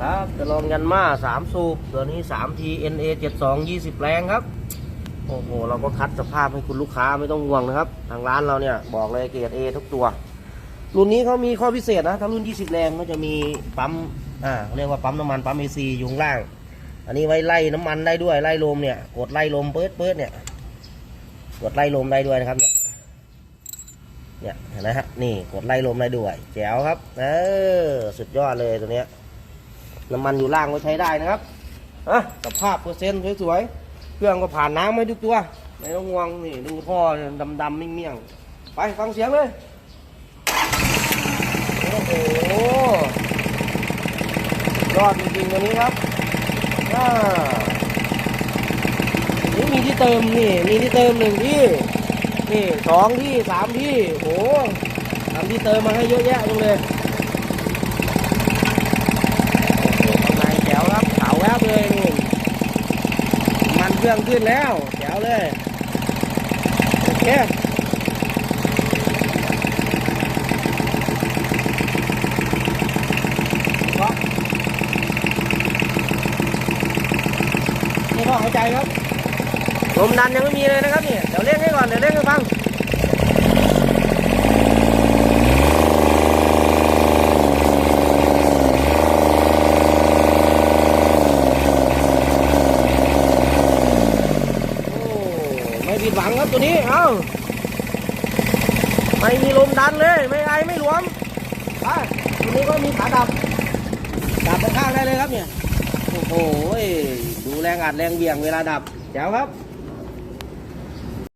ครับจะลองยันมาสามสูบตัวนี้3 T NA 72 20แรงครับ โอ้โห เราก็คัดสภาพให้คุณลูกค้าไม่ต้องห่วงนะครับ ทางร้านเราเนี่ยบอกเลยเกรด A ทุกตัว รุ่นนี้เขามีข้อพิเศษนะ ถ้ารุ่น 20 แรงก็จะมีปั๊ม อ่าเรียกว่าปั๊มน้ำมันปั๊ม AC อยู่งล่าง อันนี้ไว้ไล่น้ำมันได้ด้วยไล่ลมเนี่ย กดไล่ลมเปิดเปิดเนี่ยกดไล่ลมได้ด้วยนะครับเนี่ยเนี่ยเห็นไหมฮะนี่กดไล่ลมได้ด้วยแจ๋วครับ เออสุดยอดเลยตัวเนี้ย น้ำมันอยู่ล่างก็ใช้ได้นะครับอะสภาพเปอร์เซ็นต์สวยๆ เครื่องก็ผ่านน้ำไม่ทุกตัว ไม่ต้องห่วงนี่ดูท่อดำๆมิ่งๆ ไปฟังเสียงเลย โอ้โหยอดจริงๆวันนี้ครับอ่านี่มีที่เติมนี่ มีที่เติมหนึ่งที่ นี่สองที่สามที่โหทำที่เติมมาให้เยอะแยะเลย โอ้โหข้างในแจ๋วครับขาวแวบเลยนู่นมัน เครื่องขึ้นแล้วแถวเลย โอเคนี่ก็หายใจครับลมดันยังไม่มีเลยนะครับเนี่ยเดี๋ยวเร่งให้ก่อนเดี๋ยวเร่งให้ฟัง โอ้ไม่ผิ ดหวังครับตัวนี้ เอ้า ไม่มีลมดันเลย ไม่ไอไม่หลวมไปตัวนี้ก็มีขาดับ ดับไปข้างได้เลยครับเนี่ย โอ้โห ดูแรงอัดแรงเบี่ยงเวลาดับแจ๋วครับ